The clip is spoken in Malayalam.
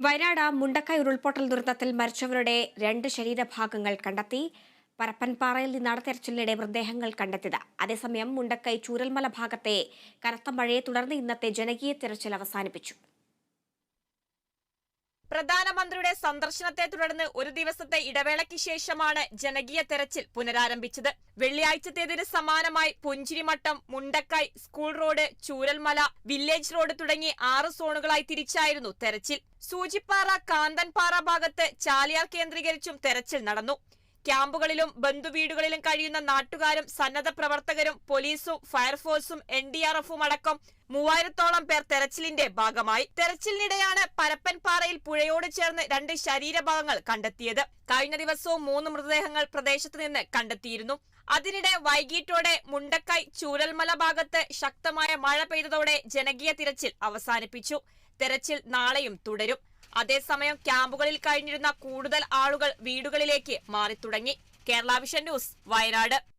വയനാട് മുണ്ടക്കൈ ഉരുൾപൊട്ടൽ ദുരന്തത്തിൽ മരിച്ചവരുടെ രണ്ട് ശരീരഭാഗങ്ങൾ കണ്ടെത്തി. പരപ്പൻപാറയിൽ നിന്നാണ് തെരച്ചിലിനിടെ മൃതദേഹങ്ങൾ കണ്ടെത്തിയത്. അതേസമയം മുണ്ടക്കൈ ചൂരൽമല ഭാഗത്തെ കനത്ത മഴയെ തുടർന്ന് ഇന്നത്തെ ജനകീയ തെരച്ചിൽ അവസാനിപ്പിച്ചു. പ്രധാനമന്ത്രിയുടെ സന്ദർശനത്തെ തുടർന്ന് ഒരു ദിവസത്തെ ഇടവേളയ്ക്ക് ശേഷമാണ് ജനകീയ തെരച്ചിൽ പുനരാരംഭിച്ചത്. വെള്ളിയാഴ്ചത്തേതിന് സമാനമായി Punchirimattam Mundakkai school road Chooralmala village road തുടങ്ങി ആറ് സോണുകളായി തിരിച്ചായിരുന്നു തെരച്ചിൽ. സൂചിപ്പാറ കാന്തൻപാറ ഭാഗത്ത് ചാലിയാർ കേന്ദ്രീകരിച്ചും തെരച്ചിൽ നടന്നു. ക്യാമ്പുകളിലും ബന്ധുവീടുകളിലും കഴിയുന്ന നാട്ടുകാരും സന്നദ്ധ പ്രവർത്തകരും പോലീസും ഫയർഫോഴ്സും എൻ ഡി ആർ എഫും അടക്കം മൂവായിരത്തോളം പേർ തെരച്ചിലിന്റെ ഭാഗമായി. തെരച്ചിലിനിടെയാണ് പരപ്പൻപാറയിൽ പുഴയോട് ചേർന്ന് രണ്ട് ശരീരഭാഗങ്ങൾ കണ്ടെത്തിയത്. കഴിഞ്ഞ ദിവസവും മൂന്ന് മൃതദേഹങ്ങൾ പ്രദേശത്ത് നിന്ന് കണ്ടെത്തിയിരുന്നു. അതിനിടെ വൈകിട്ടോടെ മുണ്ടക്കൈ ചൂരൽമല ഭാഗത്ത് ശക്തമായ മഴ പെയ്തതോടെ ജനകീയ തിരച്ചിൽ അവസാനിപ്പിച്ചു. തെരച്ചിൽ നാളെയും തുടരും. അതേസമയം ക്യാമ്പുകളിൽ കഴിഞ്ഞിരുന്ന കൂടുതൽ ആളുകൾ വീടുകളിലേക്ക് മാറിത്തുടങ്ങി. Kerala vision news Wayanad.